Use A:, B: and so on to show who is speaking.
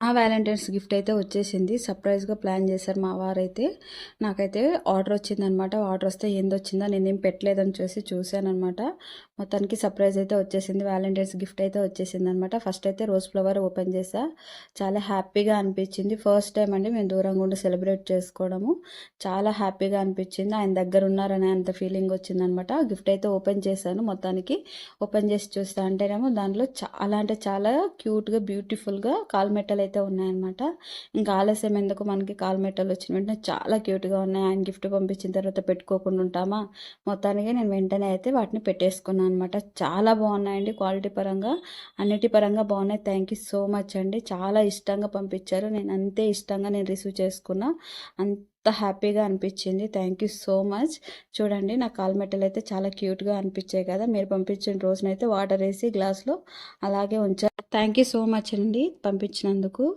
A: ఆ Valentine's gift అయితే వచ్చేసింది. సర్ప్రైజ్గా ప్లాన్ చేశారు మా వారైతే. నాకైతే ఆర్డర్ వచ్చిందనమాట. ఆర్డర్ వస్తే ఏంది వచ్చిందో నేనేం పెట్టలేదని చూసి చూశానమాట మొత్తానికి సర్ప్రైజ్ అయితే వచ్చేసింది. వ్యాలంటైన్స్ గిఫ్ట్ అయితే వచ్చేసింది అనమాట ఫస్ట్ అయితే రోజ్ ఫ్లవర్ ఓపెన్ చేసా చాలా హ్యాపీగా అనిపించింది. ఫస్ట్ టైం అండి మేము దూరంగా ఉండి సెలబ్రేట్ చేసుకోవడము. చాలా హ్యాపీగా అనిపించింది. ఆయన దగ్గర ఉన్నారనే అంత ఫీలింగ్ వచ్చిందనమాట. గిఫ్ట్ అయితే ఓపెన్ చేశాను. మొత్తానికి ఓపెన్ చేసి చూస్తా అంటేనేమో దాంట్లో చాలా అంటే చాలా క్యూట్గా బ్యూటిఫుల్గా కాల్మెట్టలు అయితే ఉన్నాయన్నమాట. ఇంకా ఆలస్యం ఎందుకు? మనకి కాల్ మెట్టలు వచ్చిన వెంటనే చాలా క్యూట్గా ఉన్నాయి. ఆయన గిఫ్ట్ పంపించిన తర్వాత పెట్టుకోకుండా ఉంటామా? మొత్తానికి నేను వెంటనే అయితే వాటిని పెట్టేసుకున్నాను అనమాట చాలా బాగున్నాయండి క్వాలిటీ పరంగా. అన్నిటి పరంగా బాగున్నాయి. థ్యాంక్ యూ సో మచ్ అండి. చాలా ఇష్టంగా పంపించారు. నేను అంతే ఇష్టంగా నేను రిసీవ్ చేసుకున్నా. అంత హ్యాపీగా అనిపించింది. Thank you so much. చూడండి నా కాల్ మెట్టలు అయితే చాలా క్యూట్గా అనిపించాయి కదా. మీరు పంపించిన రోజునైతే వాటర్ వేసి గ్లాస్లో అలాగే ఉంచారు థ్యాంక్ యూ సో మచ్ అండి పంపించినందుకు.